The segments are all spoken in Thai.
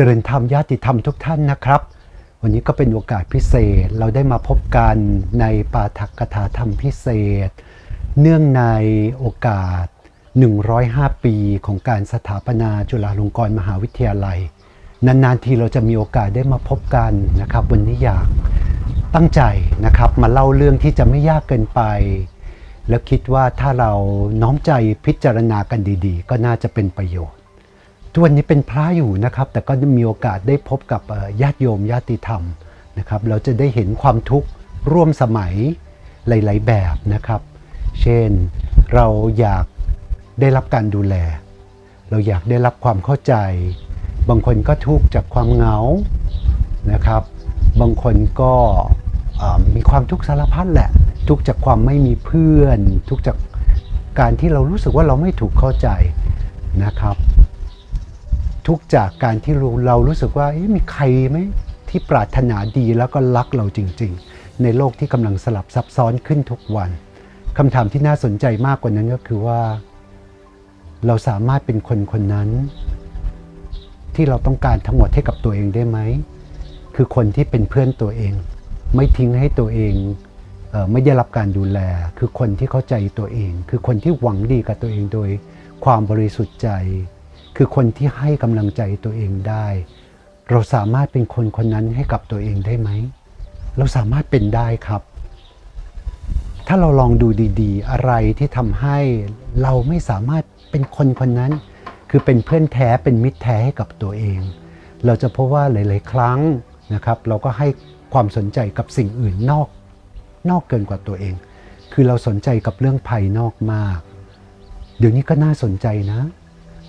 เจริญธรรมญาติธรรมทุกท่านนะครับ วันนี้ก็เป็นโอกาสพิเศษเราได้มาพบกันในปาฐกถาธรรมพิเศษ เนื่องในโอกาส 105 ปีของการสถาปนาจุฬาลงกรณ์มหาวิทยาลัย นานๆทีเราจะมีโอกาสได้มาพบกันนะครับ วันนี้อยากตั้งใจนะครับมาเล่าเรื่องที่จะไม่ยากเกินไป แล้วคิดว่าถ้าเราน้อมใจพิจารณากันดีๆ ก็น่าจะเป็นประโยชน์ ทุกวันนี้เป็นพระอยู่นะครับ แต่ก็มีโอกาสได้พบกับญาติโยมญาติธรรมนะครับ เราจะได้เห็นความทุกข์ร่วมสมัยหลาย ๆ แบบนะครับ เช่นเราอยากได้รับการดูแล เราอยากได้รับความเข้าใจ บางคนก็ทุกข์จากความเหงานะครับ บางคนก็มีความทุกข์สารพัดแหละ ทุกข์จากความไม่มีเพื่อน ทุกข์จากการที่เรารู้สึกว่าเราไม่ถูกเข้าใจนะครับ ทุกข์จากการที่เราเรารู้สึกว่ามีใครไหมที่ปรารถนาดีแล้วก็รักเราจริง ๆ ในโลกที่กำลังสลับซับซ้อนขึ้นทุกวันคำถามที่น่าสนใจมากกว่านั้นก็คือว่า เราสามารถเป็นคนคนนั้น ที่เราต้องการทั้งหมดให้กับตัวเองได้ไหมคือคนที่เป็นเพื่อนตัวเอง ไม่ทิ้งให้ตัวเองเออไม่ได้รับการดูแล คือคนที่เข้าใจตัวเอง คือคนที่หวังดีกับตัวเองโดยความบริสุทธิ์ใจ คือคนที่ให้กำลังใจตัวเองได้ เราสามารถเป็นคนคนนั้นให้กับตัวเองได้ไหม เราสามารถเป็นได้ครับ ถ้าเราลองดูดีๆ อะไรที่ทำให้เราไม่สามารถเป็นคนคนนั้น คือเป็นเพื่อนแท้เป็นมิตรแท้ให้กับตัวเอง เราจะพบว่าหลาย ๆ ครั้งนะครับ เราก็ให้ความสนใจกับสิ่งอื่นนอกนอกเกินกว่าตัวเอง คือเราสนใจกับเรื่องภายนอกมาก เดี๋ยวนี้ก็น่าสนใจนะ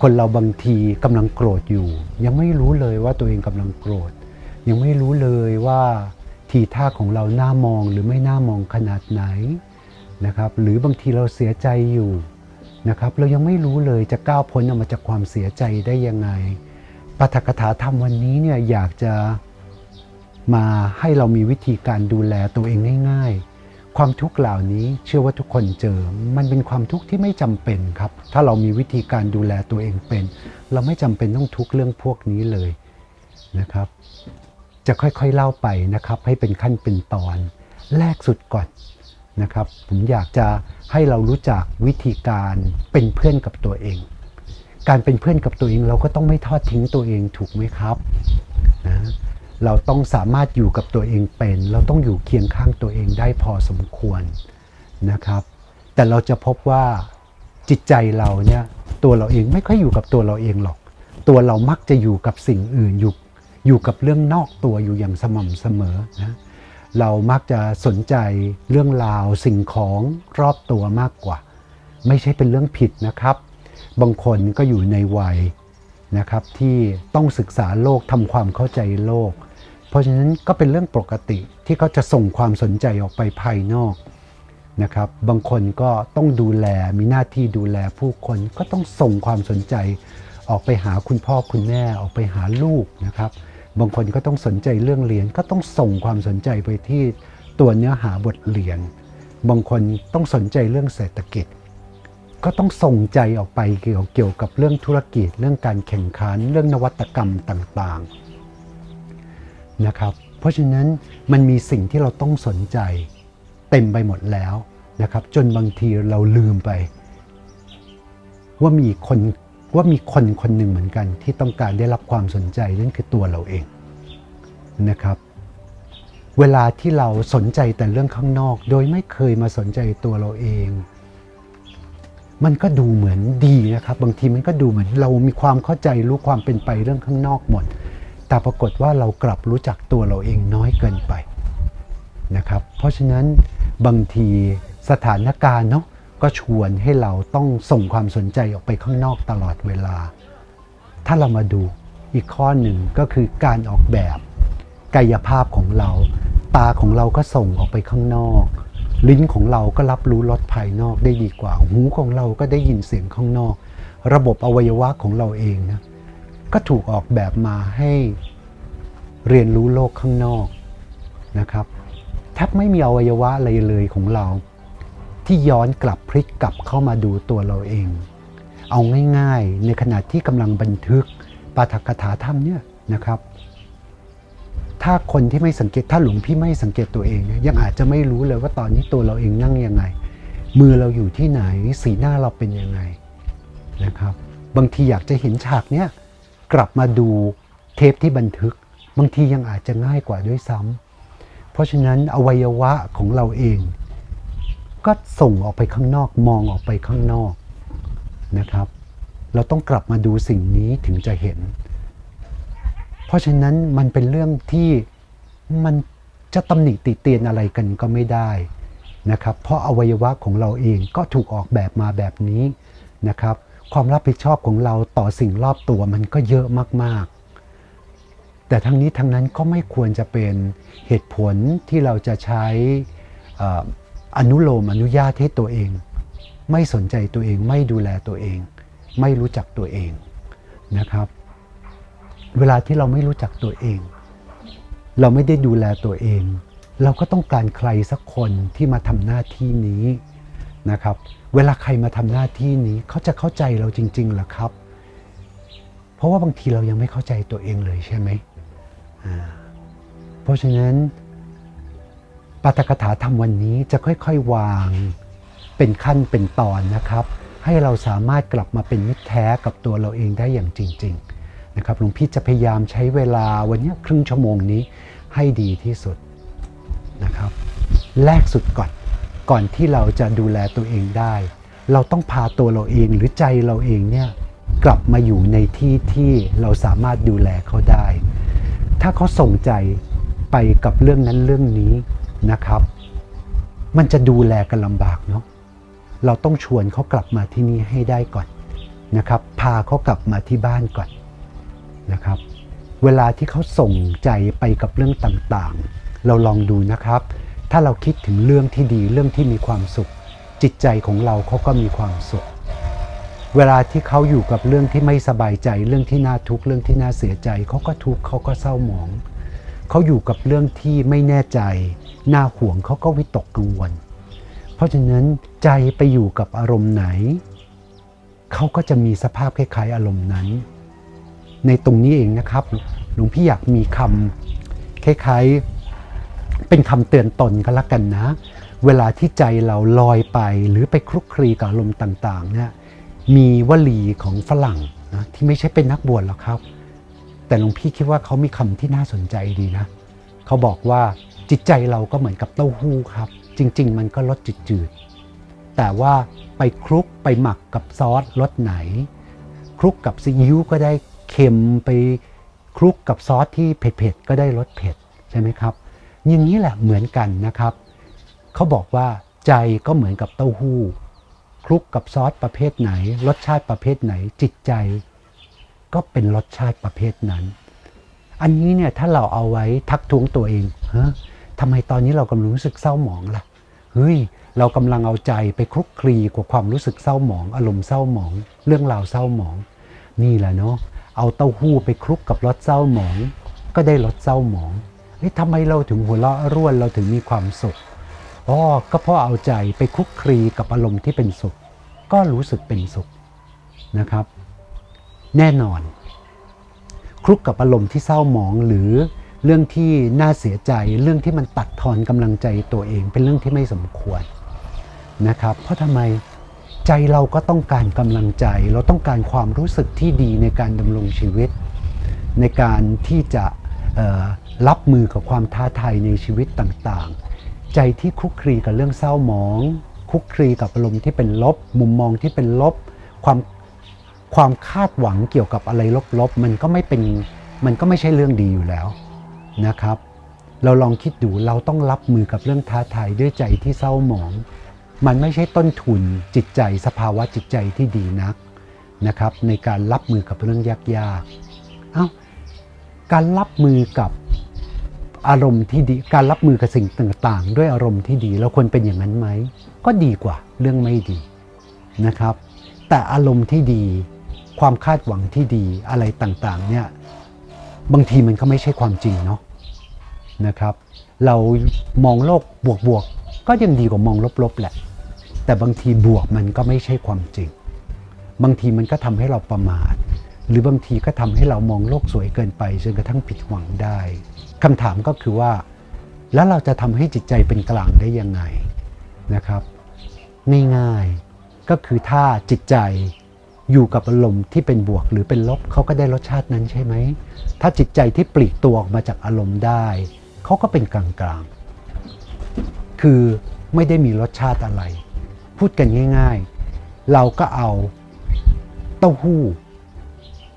คนเราบางทีกำลังโกรธอยู่ ยังไม่รู้เลยว่าตัวเองกำลังโกรธ ยังไม่รู้เลยว่าทีท่าของเราหน่ามองหรือไม่หน่ามองขนาดไหนนะครับหรือบางทีเราเสียใจอยู่นะครับเรายังไม่รู้เลยจะก้าวพ้นออกมาจากความเสียใจได้ยังไงปาฐกถาธรรมวันนี้เนี่ยอยากจะมาให้เรามีวิธีการดูแลตัวเองง่าย ๆ ความทุกข์เหล่านี้เชื่อว่าทุกคนเจอ มันเป็นความทุกข์ที่ไม่จำเป็นครับ ถ้าเรามีวิธีการดูแลตัวเองเป็น เราไม่จำเป็นต้องทุกข์เรื่องพวกนี้เลยนะครับ จะค่อยๆเล่าไปนะครับ ให้เป็นขั้นเป็นตอน แรกสุดก่อนนะครับ ผมอยากจะให้เรารู้จักวิธีการเป็นเพื่อนกับตัวเอง การเป็นเพื่อนกับตัวเองเราก็ต้องไม่ทอดทิ้งตัวเองถูกไหมครับนะ เราต้องสามารถอยู่กับตัวเองเป็น เราต้องอยู่เคียงข้างตัวเองได้พอสมควรนะครับ แต่เราจะพบว่าจิตใจเราเนี่ยตัวเราเองไม่ค่อยอยู่กับตัวเราเองหรอก ตัวเรามักจะอยู่กับสิ่งอื่นอยู่อยู่กับเรื่องนอกตัวอยู่อย่างสม่ำเสมอนะเรามักจะสนใจเรื่องราวสิ่งของรอบตัวมากกว่า ไม่ใช่เป็นเรื่องผิดนะครับ บางคนก็อยู่ในวัยนะครับที่ต้องศึกษาโลกทำความเข้าใจโลก เพราะฉะนั้นก็เป็นเรื่องปกติที่เขาจะส่งความสนใจออกไปภายนอกนะครับ บางคนก็ต้องดูแลมีหน้าที่ดูแลผู้คนก็ต้องส่งความสนใจ ออกไปหาคุณพ่อคุณแม่ออกไปหาลูกนะครับ บางคนก็ต้องสนใจเรื่องเรียนก็ต้องส่งความสนใจไปที่ตัวเนื้อหาบทเรียน บางคนต้องสนใจเรื่องเศรษฐกิจ ก็ต้องส่งใจออกไปเกี่ยวเกี่ยวกับเรื่องธุรกิจ เรื่องการแข่งขันเรื่องนวัตกรรมต่างๆ นะครับ เพราะฉะนั้นมันมีสิ่งที่เราต้องสนใจ เต็มไปหมดแล้วนะครับ จนบางทีเราลืมไป ว่ามีคนว่ามีคนคนหนึ่งเหมือนกัน ที่ต้องการได้รับความสนใจนั่นคือตัวเราเองนะครับ เวลาที่เราสนใจแต่เรื่องข้างนอก โดยไม่เคยมาสนใจตัวเราเอง มันก็ดูเหมือนดีนะครับ บางทีมันก็ดูเหมือนเรามีความเข้าใจรู้ความเป็นไปเรื่องข้างนอกหมด แต่ปรากฏว่าเรากลับรู้จักตัวเราเองน้อยเกินไปนะครับ เพราะฉะนั้นบางทีสถานการณ์เนาะก็ชวนให้เราต้องส่งความสนใจออกไปข้างนอกตลอดเวลา ถ้าเรามาดูอีกข้อหนึ่งก็คือการออกแบบกายภาพของเรา ตาของเราก็ส่งออกไปข้างนอก ลิ้นของเราก็รับรู้รสภายนอกได้ดีกว่า หูของเราก็ได้ยินเสียงข้างนอก ระบบอวัยวะของเราเองนะ ก็ถูกออกแบบมาให้เรียนรู้โลกข้างนอกนะครับแทบไม่มีอวัยวะอะไรเลยของเรา ที่ย้อนกลับพลิกกลับเข้ามาดูตัวเราเอง เอาง่ายๆ ในขณะที่กำลังบันทึกปาฐกถาธรรมเนี่ยนะครับ ถ้าคนที่ไม่สังเกตถ้าหลวงพี่ไม่สังเกตตัวเองยยังอาจจะไม่รู้เลยว่าตอนนี้ตัวเราเองนั่งยังไง มือเราอยู่ที่ไหนสีหน้าเราเป็นยังไงนะครับ บางทีอยากจะเห็นฉากเนี้ย กลับมาดูเทปที่บันทึก บางทียังอาจจะง่ายกว่าด้วยซ้ำเพราะฉะนั้นอวัยวะของเราเอง ก็ส่งออกไปข้างนอกมองออกไปข้างนอกนะครับ เราต้องกลับมาดูสิ่งนี้ถึงจะเห็น เพราะฉะนั้นมันเป็นเรื่องที่มันจะตำหนิติเตียนอะไรกันก็ไม่ได้นะครับ เพราะอวัยวะของเราเองก็ถูกออกแบบมาแบบนี้นะครับ ความรับผิดชอบของเราต่อสิ่งรอบตัวมันก็เยอะมาก ๆ แต่ทั้งนี้ทั้งนั้นก็ไม่ควรจะเป็นเหตุผลที่เราจะใช้อ่ออนุโลมอนุญาตให้ตัวเอง ไม่สนใจตัวเองไม่ดูแลตัวเอง ไม่รู้จักตัวเองนะครับ เวลาที่เราไม่รู้จักตัวเอง เราไม่ได้ดูแลตัวเอง เราก็ต้องการใครสักคนที่มาทำหน้าที่นี้ นะครับ เวลาใครมาทำหน้าที่นี้เขาจะเข้าใจเราจริงๆหรอครับ เพราะว่าบางทีเรายังไม่เข้าใจตัวเองเลยใช่ไหมเพราะฉะนั้นปาฐกถาธรรมวันนี้จะค่อยๆวางเป็นขั้นเป็นตอนนะครับ ให้เราสามารถกลับมาเป็นมิตรแท้กับตัวเราเองได้อย่างจริง ๆ นะครับหลวงพี่จะพยายามใช้เวลาวันนี้ครึ่งชั่วโมงนี้ให้ดีที่สุดนะครับ แรกสุดก่อน ก่อนที่เราจะดูแลตัวเองได้ เราต้องพาตัวเราเองหรือใจเราเองเนี่ยกลับมาอยู่ในที่ที่เราสามารถดูแลเขาได้ ถ้าเขาส่งใจไปกับเรื่องนั้นเรื่องนี้นะครับ มันจะดูแลกันลำบากเนาะเราต้องชวนเขากลับมาที่นี่ให้ได้ก่อนนะครับ พาเขากลับมาที่บ้านก่อนนะครับ เวลาที่เขาส่งใจไปกับเรื่องต่างๆ เราลองดูนะครับ ถ้าเราคิดถึงเรื่องที่ดีเรื่องที่มีความสุข จิตใจของเราเขาก็มีความสุข เวลาที่เขาอยู่กับเรื่องที่ไม่สบายใจ เรื่องที่น่าทุกข์เรื่องที่น่าเสียใจเขาก็ทุกข์เขาก็เศร้าหมอง เขาอยู่กับเรื่องที่ไม่แน่ใจน่าห่วงเขาก็วิตกกังวล เพราะฉะนั้นใจไปอยู่กับอารมณ์ไหน เขาก็จะมีสภาพคล้ายๆอารมณ์นั้น ในตรงนี้เองนะครับหลวงพี่อยากมีคำคล้ายๆ เป็นคำเตือนตนก็แล้วกันนะ เวลาที่ใจเราลอยไปหรือไปคลุกคลีกับอารมต่างๆเนี่ยมีวลีของฝรั่งนะที่ไม่ใช่เป็นนักบวชหรอกครับ แต่หลวงพี่คิดว่าเขามีคำที่น่าสนใจดีนะ เขาบอกว่าจิตใจเราก็เหมือนกับเต้าหู้ครับ จริง ๆ มันก็รสจืดๆแต่ว่าไปคลุกไปหมักกับซอสรสไหน คลุกกับซีอิ๊วก็ได้เค็มไปคลุกกับซอสที่เผ็ดๆก็ได้รสเผ็ดใช่ไหมครับ อย่างนี้แหละเหมือนกันนะครับ เขาบอกว่าใจก็เหมือนกับเต้าหู้ คลุกกับซอสประเภทไหน รสชาติประเภทไหน จิตใจ ก็เป็นรสชาติประเภทนั้น อันนี้เนี่ยถ้าเราเอาไว้ทักท้วงตัวเองเฮ้ยทำไมตอนนี้เรากำลังรู้สึกเศร้าหมองล่ะเฮ้ยเรากำลังเอาใจไปคลุกคลีกับความรู้สึกเศร้าหมอง อารมณ์เศร้าหมอง เรื่องราวเศร้าหมอง นี่แหละเนาะเอาเต้าหู้ไปคลุกกับรสเศร้าหมอง ก็ได้รสเศร้าหมอง เฮ้ยทำไมเราถึงหัวเราะร่วนเราถึงมีความสุขอ๋อก็เพราะเอาใจไปคลุกคลีกับอารมณ์ที่เป็นสุข ก็รู้สึกเป็นสุขนะครับ แน่นอน คลุกกับอารมณ์ที่เศร้าหมองหรือเรื่องที่น่าเสียใจเรื่องที่มันตัดทอนกำลังใจตัวเอง เป็นเรื่องที่ไม่สมควรนะครับ เพราะทำไมใจเราก็ต้องการกำลังใจ เราต้องการความรู้สึกที่ดีในการดำรงชีวิต ในการที่จะ รับมือกับความท้าทายในชีวิตต่างๆ ใจที่คุกคลีกับเรื่องเศร้าหมอง คุกคลีกับอารมณ์ที่เป็นลบ มุมมองที่เป็นลบ ความความคาดหวังเกี่ยวกับอะไรลบๆ มันก็ไม่เป็นมันก็ไม่ใช่เรื่องดีอยู่แล้วนะครับ เราลองคิดดูเราต้องรับมือกับเรื่องท้าทายด้วยใจที่เศร้าหมอง มันไม่ใช่ต้นทุนจิตใจสภาวะจิตใจที่ดีนักนะครับ ในการรับมือกับเรื่องยากๆ เอ้าการรับมือกับ อารมณ์ที่ดีการรับมือกับสิ่งต่างๆ ด้วยอารมณ์ที่ดีเราควรเป็นอย่างนั้นไหม ก็ดีกว่าเรื่องไม่ดีนะครับ แต่อารมณ์ที่ดี ความคาดหวังที่ดีอะไรต่างๆเนี่ยบางทีมันก็ไม่ใช่ความจริงเนาะนะครับ เรามองโลกบวกๆก็ยังดีกว่ามองลบๆแหละ แต่บางทีบวกมันก็ไม่ใช่ความจริง บางทีมันก็ทำให้เราประมาท หรือบางทีก็ทำให้เรามองโลกสวยเกินไปจนกระทั่งผิดหวังได้ คำถามก็คือว่า แล้วเราจะทำให้จิตใจเป็นกลางได้ยังไงนะครับง่ายๆก็คือถ้าจิตใจอยู่กับอารมณ์ที่เป็นบวกหรือเป็นลบเขาก็ได้รสชาตินั้นใช่ไหม ถ้าจิตใจที่ปลีกตัวออกมาจากอารมณ์ได้ เขาก็เป็นกลางๆ คือไม่ได้มีรสชาติอะไร พูดกันง่าย ๆ เราก็เอาเต้าหู้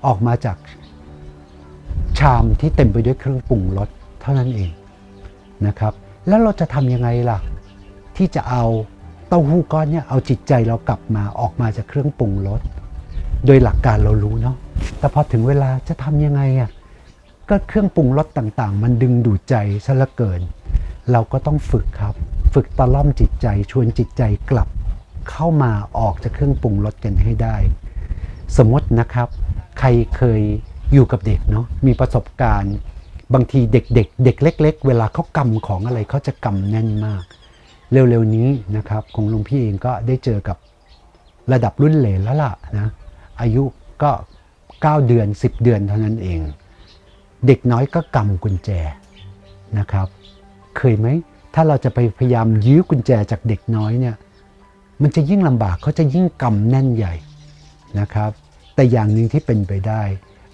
ออกมาจาก ชามที่เต็มไปด้วยเครื่องปรุงรสเท่านั้นเองนะครับ แล้วเราจะทำยังไงล่ะ ที่จะเอาเต้าหู้ก้อนเนี่ยเอาจิตใจเรากลับมาออกมาจากเครื่องปรุงรสโดยหลักการเรารู้เนาะแต่พอถึงเวลาจะทำยังไงอะก็เครื่องปรุงรสต่างๆ มันดึงดูดใจซะลือเกิน เราก็ต้องฝึกครับ ฝึกตะล่อมจิตใจชวนจิตใจกลับเข้ามาออกจากเครื่องปรุงรสกันให้ได้ สมมตินะครับ ใครเคย อยู่กับเด็กเนาะมีประสบการณ์ บางทีเด็กๆเด็กเล็ก ๆ เวลาเขากำของอะไรเขาจะกำแน่นมาก เร็วๆนี้นะครับของลุงพี่เองก็ได้เจอกับระดับรุ่นเหลนแล้วล่ะนะอายุก็ 9 เดือน 10 เดือนเท่านั้นเอง เด็กน้อยก็กำกุญแจนะครับ เคยไหมถ้าเราจะไปพยายามยื้อกุญแจจากเด็กน้อยเนี่ยมันจะยิ่งลำบากเขาจะยิ่งกำแน่นใหญ่นะครับ แต่อย่างหนึ่งที่เป็นไปได้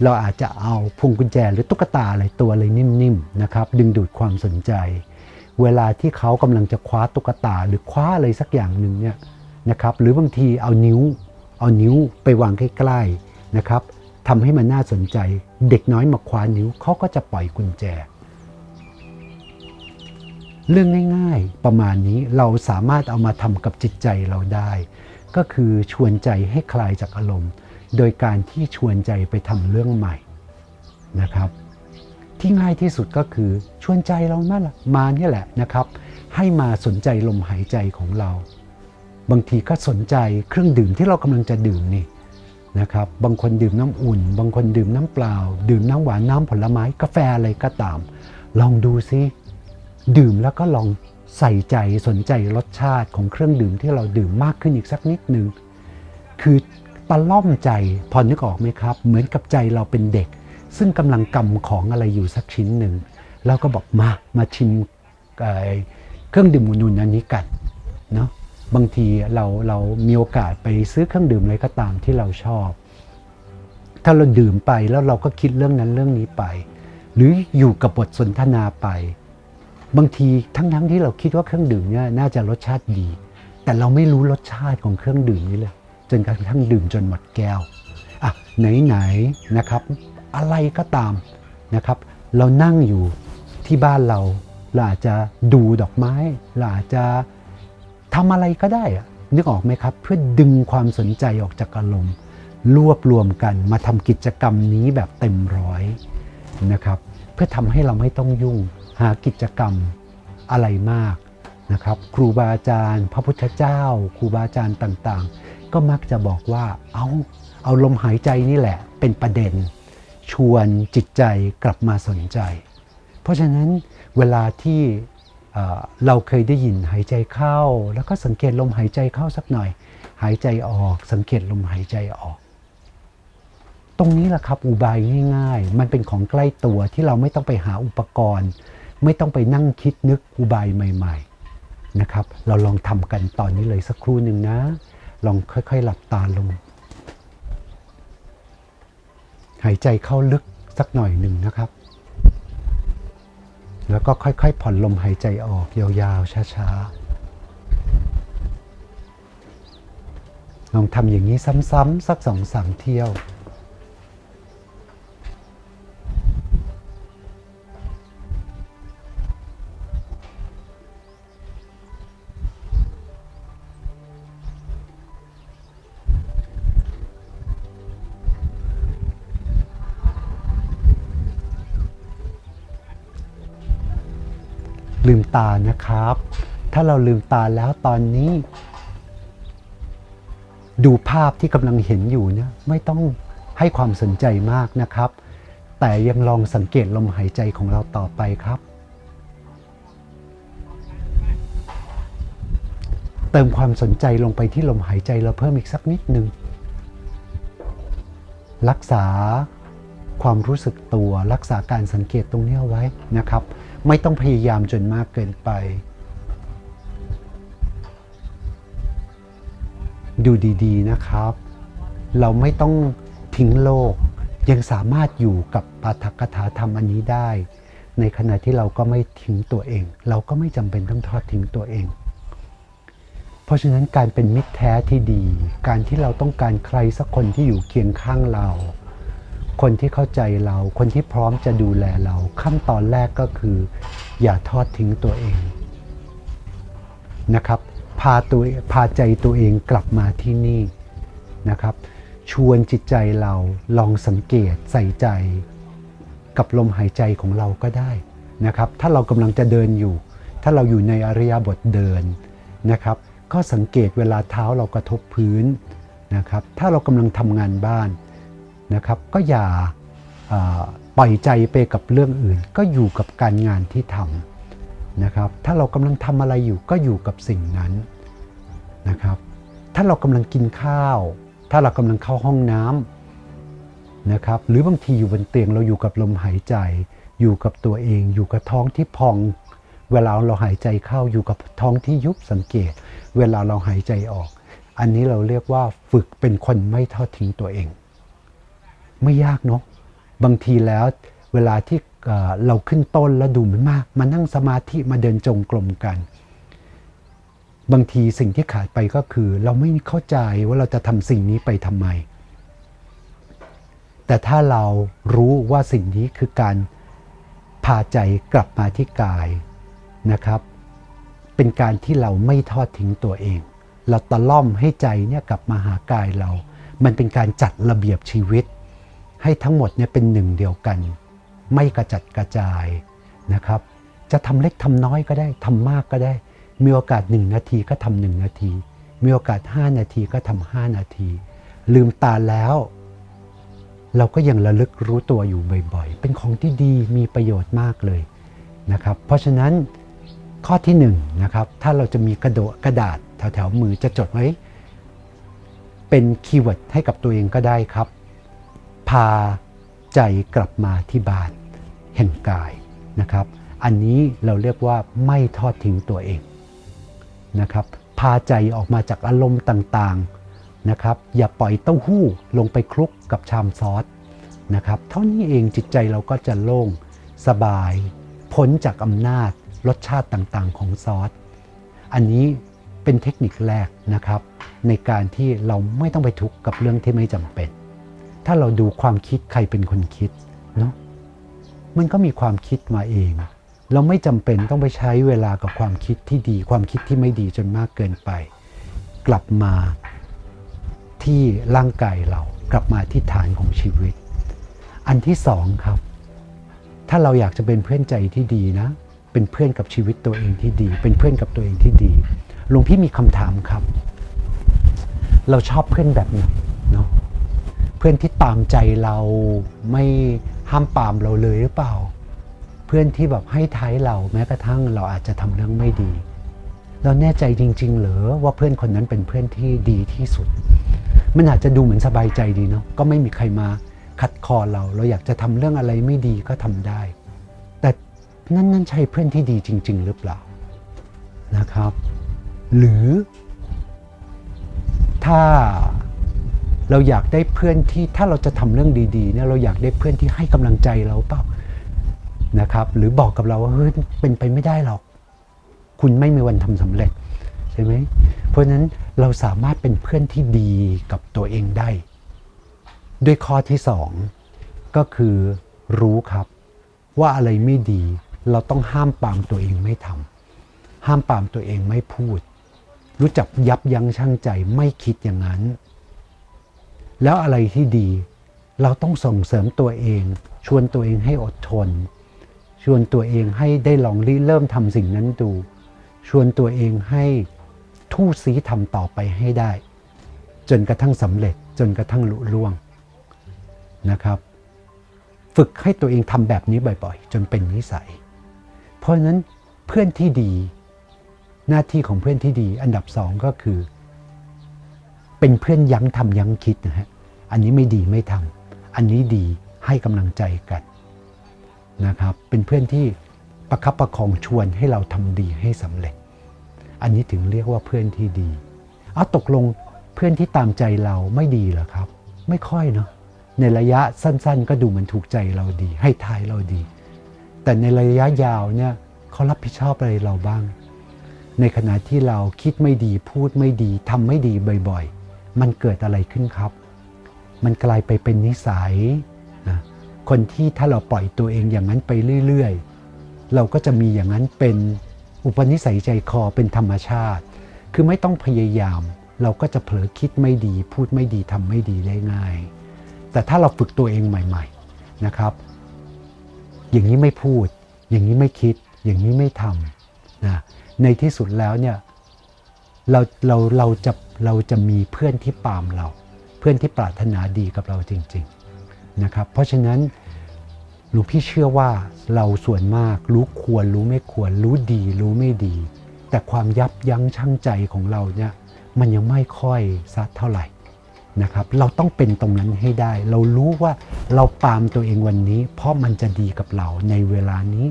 เราอาจจะเอาพวงกุญแจหรือตุ๊กตาอะไรตัวอะไรนิ่มๆนะครับดึงดูดความสนใจ เวลาที่เขากำลังจะคว้าตุ๊กตาหรือคว้าอะไรสักอย่างหนึ่งเนี่ยนะครับหรือบางทีเอานิ้ว เอานิ้วไปวางใกล้ๆนะครับทำให้มันน่าสนใจ เด็กน้อยมาคว้านิ้วเขาก็จะปล่อยกุญแจ เรื่องง่ายๆ ประมาณนี้เราสามารถเอามาทำกับจิตใจเราได้ ก็คือชวนใจให้คลายจากอารมณ์ โดยการที่ชวนใจไปทำเรื่องใหม่นะครับ ที่ง่ายที่สุดก็คือชวนใจเรานั่นแหละมาเนี่ยแหละนะครับ ให้มาสนใจลมหายใจของเรา บางทีก็สนใจเครื่องดื่มที่เรากำลังจะดื่มนี่นะครับ บางคนดื่มน้ำอุ่น บางคนดื่มน้ำเปล่า ดื่มน้ำหวานน้ำผลไม้กาแฟอะไรก็ตาม ลองดูซิดื่มแล้วก็ลองใส่ใจสนใจรสชาติของเครื่องดื่มที่เราดื่มมากขึ้นอีกสักนิดหนึ่งคือ ตะล่อมใจ พอนึกออกไหมครับ เหมือนกับใจเราเป็นเด็ก ซึ่งกำลังกำของอะไรอยู่สักชิ้นหนึ่งแล้วก็บอกมามาชิมเอ่อเครื่องดื่มอุ่นอันนี้กันเนาะบางทีเราเรามีโอกาสไปซื้อเครื่องดื่มอะไรก็ตามที่เราชอบ ถ้าเราดื่มไปแล้วเราก็คิดเรื่องนั้นเรื่องนี้ไป หรืออยู่กับบทสนทนาไป บางทีทั้งๆที่เราคิดว่าเครื่องดื่มเนี่ยน่าจะรสชาติดี แต่เราไม่รู้รสชาติของเครื่องดื่มนี้เลย จนกระทั่งดื่มจนหมดแก้วอะไหนๆนะครับ อะไรก็ตามนะครับ เรานั่งอยู่ที่บ้านเราเราอาจจะดูดอกไม้เราอาจจะทำอะไรก็ได้อะนึกออกไหมครับ เพื่อดึงความสนใจออกจากอารมณ์รวบรวมกันมาทำกิจกรรมนี้แบบเต็มร้อยนะครับ เพื่อทำให้เราไม่ต้องยุ่งหากิจกรรมอะไรมากนะครับ ครูบาอาจารย์ พระพุทธเจ้า ครูบาอาจารย์ต่างๆ ก็มักจะบอกว่าเอาเอาลมหายใจนี่แหละเป็นประเด็น ชวนจิตใจกลับมาสนใจ เพราะฉะนั้นเวลาที่เราเคยได้ยินหายใจเข้า แล้วก็สังเกตลมหายใจเข้าสักหน่อย หายใจออก สังเกตลมหายใจออก ตรงนี้แหละครับอุบายง่าย ๆ มันเป็นของใกล้ตัวที่เราไม่ต้องไปหาอุปกรณ์ ไม่ต้องไปนั่งคิดนึกอุบายใหม่ ๆนะครับ เราลองทำกันตอนนี้เลยสักครู่หนึ่งนะ ลองค่อยๆ หลับตาลง หายใจเข้าลึกสักหน่อยหนึ่งนะครับ แล้วก็ค่อยๆ ผ่อนลมหายใจออกยาวๆ ช้าๆ ลองทำอย่างนี้ซ้ำๆสักสองสามเที่ยว ตานะครับ ถ้าเราลืมตาแล้วตอนนี้ ดูภาพที่กำลังเห็นอยู่เนี่ยไม่ต้องให้ความสนใจมากนะครับ แต่ยังลองสังเกตลมหายใจของเราต่อไปครับ เติมความสนใจลงไปที่ลมหายใจเราเพิ่มอีกสักนิดหนึ่งรักษาความรู้สึกตัวรักษาการสังเกตตรงนี้เอาไว้นะครับ ไม่ต้องพยายามจนมากเกินไป ดูดีๆนะครับ เราไม่ต้องทิ้งโลก ยังสามารถอยู่กับปาฐกถาธรรมอันนี้ได้ ในขณะที่เราก็ไม่ทิ้งตัวเอง เราก็ไม่จำเป็นต้องทอดทิ้งตัวเอง เพราะฉะนั้นการเป็นมิตรแท้ที่ดี การที่เราต้องการใครสักคนที่อยู่เคียงข้างเรา คนที่เข้าใจเรา คนที่พร้อมจะดูแลเรา ขั้นตอนแรกก็คือ อย่าทอดทิ้งตัวเองนะครับพาตัวพาใจตัวเองกลับมาที่นี่นะครับ ชวนจิตใจเราลองสังเกตใส่ใจ กับลมหายใจของเราก็ได้นะครับ ถ้าเรากำลังจะเดินอยู่ ถ้าเราอยู่ในอริยบทเดินนะครับ ก็สังเกตเวลาเท้าเรากระทบพื้นนะครับ ถ้าเรากำลังทำงานบ้าน นะครับ ก็อย่าปล่อยใจไปกับเรื่องอื่น ก็อยู่กับการงานที่ทำนะครับ ถ้าเรากำลังทำอะไรอยู่ก็อยู่กับสิ่งนั้นนะครับ ถ้าเรากำลังกินข้าว ถ้าเรากำลังเข้าห้องน้ำนะครับ หรือบางทีอยู่บนเตียงเราอยู่กับลมหายใจ อยู่กับตัวเอง อยู่กับท้องที่พอง เวลาเราหายใจเข้าอยู่กับท้องที่ยุบสังเกต เวลาเราหายใจออก อันนี้เราเรียกว่าฝึกเป็นคนไม่ทอดทิ้งตัวเอง ไม่ยากเนาะบางทีแล้วเวลาที่เราขึ้นต้นแล้วดูมันมาก มานั่งสมาธิมาเดินจงกรมกัน บางทีสิ่งที่ขาดไปก็คือ เราไม่เข้าใจว่าเราจะทำสิ่งนี้ไปทำไม แต่ถ้าเรารู้ว่าสิ่งนี้คือการพาใจกลับมาที่กายนะครับ เป็นการที่เราไม่ทอดทิ้งตัวเอง เราตะล่อมให้ใจเนี่ยกลับมาหากายเรา มันเป็นการจัดระเบียบชีวิต ให้ทั้งหมดเนี่ยเป็นหนึ่งเดียวกัน ไม่กระจัดกระจายนะครับ จะทำเล็กทำน้อยก็ได้ทำมากก็ได้ มีโอกาสหนึ่งนาทีก็ทำหนึ่งนาที มีโอกาส 5 นาทีก็ทำห้านาที ลืมตาแล้ว เราก็ยังระลึกรู้ตัวอยู่บ่อยๆ เป็นของที่ดีมีประโยชน์มากเลยนะครับ เพราะฉะนั้นข้อที่1นงนะครับ ถ้าเราจะมีกระโดกระดาษแถวๆมือจะจดไว้ เป็นคีย์เวิร์ดให้กับตัวเองก็ได้ครับ พาใจกลับมาที่บ้านแห่งกายนะครับ อันนี้เราเรียกว่าไม่ทอดทิ้งตัวเองนะครับ พาใจออกมาจากอารมณ์ต่างๆนะครับ อย่าปล่อยเต้าหู้ลงไปคลุกกับชามซอสนะครับ เท่านี้เองจิตใจเราก็จะโล่งสบายพ้นจากอำนาจรสชาติต่างๆ ของซอส อันนี้เป็นเทคนิคแรกนะครับ ในการที่เราไม่ต้องไปทุกข์กับเรื่องที่ไม่จำเป็น ถ้าเราดูความคิดใครเป็นคนคิดเนาะมันก็มีความคิดมาเอง เราไม่จำเป็นต้องไปใช้เวลากับความคิดที่ดี ความคิดที่ไม่ดีจนมากเกินไป กลับมาที่ร่างกายเรากลับมาที่ฐานของชีวิต อันที่สองครับ ถ้าเราอยากจะเป็นเพื่อนใจที่ดีนะ เป็นเพื่อนกับชีวิตตัวเองที่ดี เป็นเพื่อนกับตัวเองที่ดีหลวงพี่มีคำถามครับ เราชอบเพื่อนแบบไหนเนาะ เพื่อนที่ตามใจเราไม่ห้ามปามเราเลยหรือเปล่า เพื่อนที่แบบให้ท้ายเราแม้กระทั่งเราอาจจะทำเรื่องไม่ดี เราแน่ใจจริง ๆ เหรอว่าเพื่อนคนนั้นเป็นเพื่อนที่ดีที่สุด มันอาจจะดูเหมือนสบายใจดีเนาะก็ไม่มีใครมาขัดคอเรา เราอยากจะทำเรื่องอะไรไม่ดีก็ทำได้ แต่นั่นนั่นใช่เพื่อนที่ดีจริง ๆ หรือเปล่านะครับ หรือถ้า เราอยากได้เพื่อนที่ถ้าเราจะทำเรื่องดีๆเนี่ยเราอยากได้เพื่อนที่ให้กำลังใจเราเปล่านะครับ หรือบอกกับเราว่าเฮ้ยเป็นไปไม่ได้หรอก คุณไม่มีวันทำสำเร็จใช่ไหมเพราะฉะนั้นเราสามารถเป็นเพื่อนที่ดีกับตัวเองได้ ด้วยข้อที่สองก็คือรู้ครับว่าอะไรไม่ดีเราต้องห้ามปามตัวเองไม่ทำห้ามปามตัวเองไม่พูด รู้จักยับยั้งชั่งใจไม่คิดอย่างนั้น แล้วอะไรที่ดี เราต้องส่งเสริมตัวเอง ชวนตัวเองให้อดทน ชวนตัวเองให้ได้ลองริเริ่มทำสิ่งนั้นดู ชวนตัวเองให้ทู่ซีทำต่อไปให้ได้ จนกระทั่งสำเร็จจนกระทั่งลุล่วงนะครับ ฝึกให้ตัวเองทำแบบนี้บ่อยๆ จนเป็นนิสัย เพราะฉะนั้นเพื่อนที่ดี หน้าที่ของเพื่อนที่ดี อันดับสองก็คือ เป็นเพื่อนยั้งทำยั้งคิดนะฮะ อันนี้ไม่ดีไม่ทำ อันนี้ดีให้กำลังใจกันนะครับ เป็นเพื่อนที่ประคับประคองชวนให้เราทำดีให้สำเร็จ อันนี้ถึงเรียกว่าเพื่อนที่ดีเอาตกลงเพื่อนที่ตามใจเราไม่ดีเหรอครับ ไม่ค่อยเนาะ ในระยะสั้นๆ ก็ดูเหมือนถูกใจเราดี ให้ทายเราดี แต่ในระยะยาวเนี่ยเขารับผิดชอบอะไรเราบ้าง ในขณะที่เราคิดไม่ดีพูดไม่ดีทำไม่ดีบ่อยๆ มันเกิดอะไรขึ้นครับ มันกลายไปเป็นนิสัยนะคนที่ถ้าเราปล่อยตัวเองอย่างนั้นไปเรื่อยๆ เราก็จะมีอย่างนั้นเป็นอุปนิสัยใจคอเป็นธรรมชาติ คือไม่ต้องพยายาม เราก็จะเผลอคิดไม่ดี พูดไม่ดีทำไม่ดีได้ง่าย แต่ถ้าเราฝึกตัวเองใหม่ ๆนะครับ อย่างนี้ไม่พูด อย่างนี้ไม่คิด อย่างนี้ไม่ทำนะในที่สุดแล้วเนี่ยเราเราเราจะ เราจะมีเพื่อนที่ปามเรา เพื่อนที่ปรารถนาดีกับเราจริงๆนะครับ เพราะฉะนั้นหลวงพี่เชื่อว่าเราส่วนมากรู้ควรรู้ไม่ควร รู้ดีรู้ไม่ดี แต่ความยับยั้งชั่งใจของเราเนี่ยมันยังไม่ค่อยซัดเท่าไหร่นะครับ เราต้องเป็นตรงนั้นให้ได้ เรารู้ว่าเราปามตัวเองวันนี้ เพราะมันจะดีกับเราในเวลานี้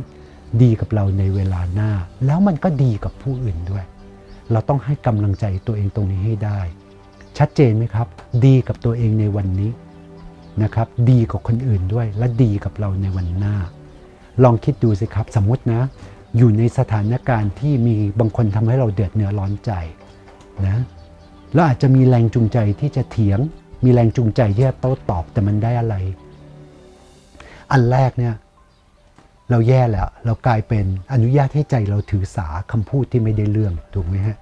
ดีกับเราในเวลาหน้า แล้วมันก็ดีกับผู้อื่นด้วย เราต้องให้กำลังใจตัวเองตรงนี้ให้ได้ ชัดเจนไหมครับ ดีกับตัวเองในวันนี้นะครับ ดีกับคนอื่นด้วย และดีกับเราในวันหน้า ลองคิดดูสิครับ สมมตินะ อยู่ในสถานการณ์ที่มีบางคนทำให้เราเดือดเนื้อร้อนใจนะแล้วอาจจะมีแรงจูงใจที่จะเถียง มีแรงจูงใจที่จะโต้ตอบแต่มันได้อะไร อันแรกเนี่ย เราแย่แล้ว เรากลายเป็นอนุญาตให้ใจเราถือสาคำพูดที่ไม่ได้เรื่องถูกไหมฮะ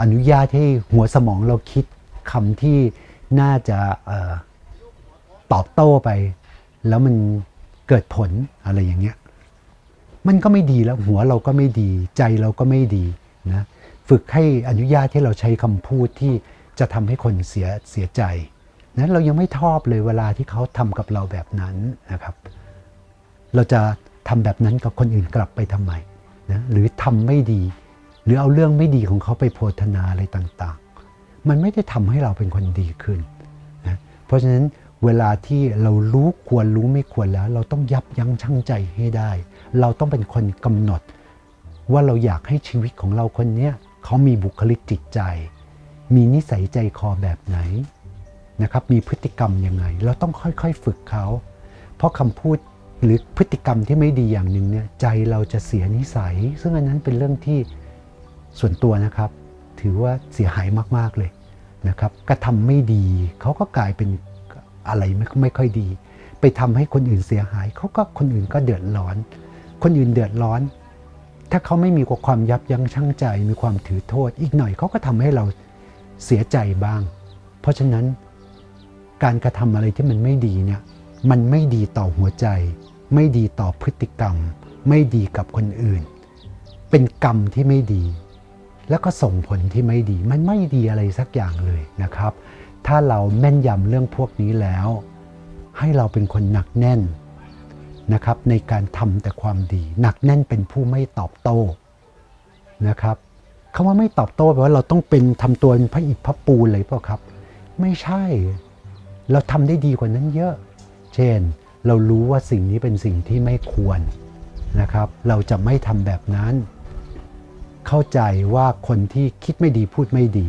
อนุญาตให้หัวสมองเราคิดคำที่น่าจะออตอบโต้ไป แล้วมันเกิดผลอะไรอย่างเงี้ยมันก็ไม่ดีแล้วหัวเราก็ไม่ดี ใจเราก็ไม่ดีนะฝึกให้อนุญาตให้เราใช้คำพูดที่จะทำให้คนเสียเสียใจนะเรายังไม่ชอบเลยเวลาที่เขาทำกับเราแบบนั้นนะครับ เราจะ ทำแบบนั้นกับคนอื่นกลับไปทำไมนะหรือทำไม่ดี หรือเอาเรื่องไม่ดีของเขาไปโพธนาอะไรต่าง ๆ มันไม่ได้ทำให้เราเป็นคนดีขึ้นนะเพราะฉะนั้นเวลาที่เรารู้ควรรู้ไม่ควรแล้ว เราต้องยับยั้งชั่งใจให้ได้ เราต้องเป็นคนกำหนด ว่าเราอยากให้ชีวิตของเราคนเนี้ยเขามีบุคลิกจิตใจ มีนิสัยใจคอแบบไหนนะครับ มีพฤติกรรมยังไง เราต้องค่อยๆฝึกเขา เพราะคำพูด หรือพฤติกรรมที่ไม่ดีอย่างหนึ่งเนี่ยใจเราจะเสียนิสัย ซึ่งอันนั้นเป็นเรื่องที่ส่วนตัวนะครับ ถือว่าเสียหายมากๆเลยนะครับกระทำไม่ดีเขาก็กลายเป็นอะไรไม่ไม่ค่อยดี ไปทำให้คนอื่นเสียหายเขาก็คนอื่นก็เดือดร้อน คนอื่นเดือดร้อน ถ้าเขาไม่มีความยับยั้งชั่งใจ มีความถือโทษ อีกหน่อยเขาก็ทำให้เราเสียใจบ้าง เพราะฉะนั้นการกระทำอะไรที่มันไม่ดีเนี่ย มันไม่ดีต่อหัวใจ ไม่ดีต่อพฤติกรรม ไม่ดีกับคนอื่น เป็นกรรมที่ไม่ดี แล้วก็ส่งผลที่ไม่ดี มันไม่ดีอะไรสักอย่างเลยนะครับ ถ้าเราแม่นยำเรื่องพวกนี้แล้ว ให้เราเป็นคนหนักแน่นนะครับในการทำแต่ความดี หนักแน่นเป็นผู้ไม่ตอบโต้นะครับคำว่าไม่ตอบโต้แปลว่าเราต้องเป็นทำตัวเป็นพระอิฐพระปูนเลยเปล่าครับ ไม่ใช่ เราทำได้ดีกว่านั้นเยอะ เช่น เรารู้ว่าสิ่งนี้เป็นสิ่งที่ไม่ควรนะครับ เราจะไม่ทำแบบนั้น เข้าใจว่าคนที่คิดไม่ดีพูดไม่ดี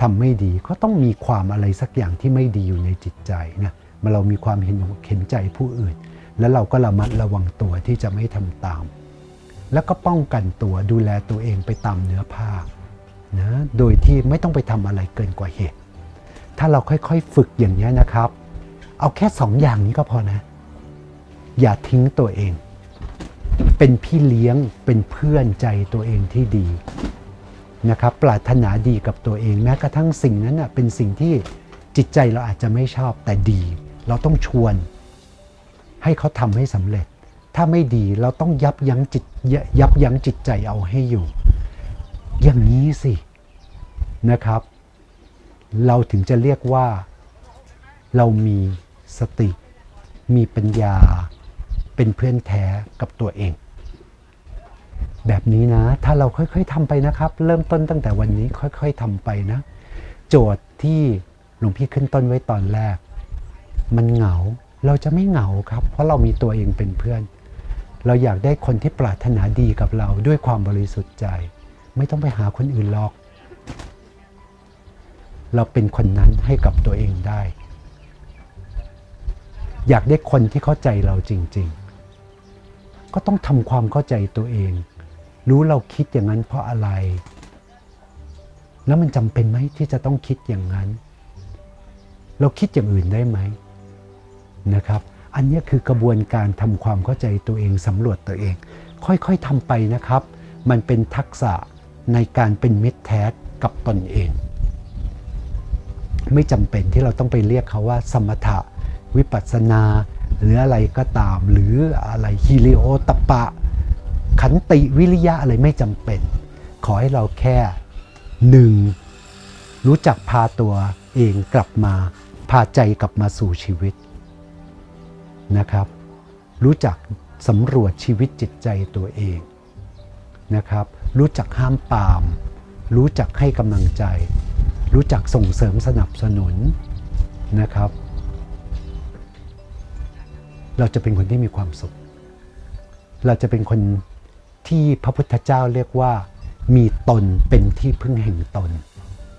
ทำไม่ดีก็ต้องมีความอะไรสักอย่างที่ไม่ดีอยู่ในจิตใจนะมาเรามีความเห็นเห็นใจผู้อื่น แล้วเราก็ระมัดระวังตัวที่จะไม่ทำตาม แล้วก็ป้องกันตัวดูแลตัวเองไปตามเนื้อผ้านะโดยที่ไม่ต้องไปทำอะไรเกินกว่าเหตุ ถ้าเราค่อยๆ ฝึกอย่างนี้นะครับ เอาแค่สองอย่างนี้ก็พอนะ อย่าทิ้งตัวเอง เป็นพี่เลี้ยงเป็นเพื่อนใจตัวเองที่ดีนะครับปรารถนาดีกับตัวเองแม้กระทั่งสิ่งนั้นนะเป็นสิ่งที่จิตใจเราอาจจะไม่ชอบแต่ดี เราต้องชวน ให้เขาทำให้สำเร็จ ถ้าไม่ดีเราต้องยับยั้งจิตยับยั้งจิตใจเอาให้อยู่ อย่างนี้สินะครับ เราถึงจะเรียกว่าเรามี สติ มีปัญญา เป็นเพื่อนแท้กับตัวเอง แบบนี้นะ ถ้าเราค่อยๆทำไปนะครับ เริ่มต้นตั้งแต่วันนี้ค่อยๆทำไปนะ โจทย์ที่หลวงพี่ขึ้นต้นไว้ตอนแรก มันเหงาเราจะไม่เหงาครับ เพราะเรามีตัวเองเป็นเพื่อน เราอยากได้คนที่ปรารถนาดีกับเราด้วยความบริสุทธิ์ใจ ไม่ต้องไปหาคนอื่นหรอก เราเป็นคนนั้นให้กับตัวเองได้ อยากได้คนที่เข้าใจเราจริง ๆ ก็ต้องทำความเข้าใจตัวเอง รู้เราคิดอย่างนั้นเพราะอะไร แล้วมันจำเป็นไหมที่จะต้องคิดอย่างนั้น เราคิดอย่างอื่นได้ไหมนะครับ อันนี้คือกระบวนการทำความเข้าใจตัวเองสำรวจตัวเอง ค่อยๆทำไปนะครับ มันเป็นทักษะในการเป็นมิตรแท้กับตนเอง ไม่จำเป็นที่เราต้องไปเรียกเขาว่า สมถะ วิปัสสนา หรืออะไรก็ตาม หรืออะไรฮิริโอตปะ ขันติวิริยะอะไรไม่จำเป็น ขอให้เราแค่หนึ่งรู้จักพาตัวเองกลับมา พาใจกลับมาสู่ชีวิตนะครับ รู้จักสำรวจชีวิตจิตใจตัวเองนะครับ รู้จักห้ามปาม รู้จักให้กำลังใจ รู้จักส่งเสริมสนับสนุนนะครับ เราจะเป็นคนที่มีความสุข เราจะเป็นคนที่พระพุทธเจ้าเรียกว่า มีตนเป็นที่พึ่งแห่งตน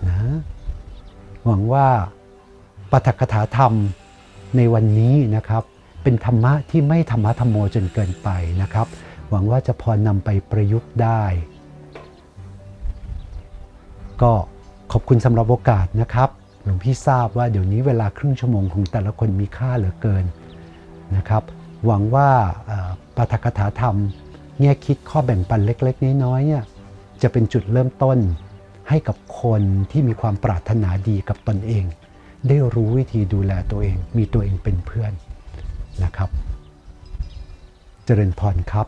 นะหวังว่าปฐกถาธรรมในวันนี้นะครับ เป็นธรรมะที่ไม่ธรรมะธรรมโมจนเกินไปนะครับ หวังว่าจะพอนำไปประยุกต์ได้ ก็ขอบคุณสำหรับโอกาสนะครับ หลวงพี่ทราบว่าเดี๋ยวนี้เวลาครึ่งชั่วโมงของแต่ละคนมีค่าเหลือเกิน นะครับ หวังว่าปาฐกถาธรรมแง่คิดข้อแบ่งปันเล็ก ๆ น้อยๆเนี่ยจะเป็นจุดเริ่มต้นให้กับคนที่มีความปรารถนาดีกับตนเอง ได้รู้วิธีดูแลตัวเอง มีตัวเองเป็นเพื่อนนะครับ เจริญพรครับ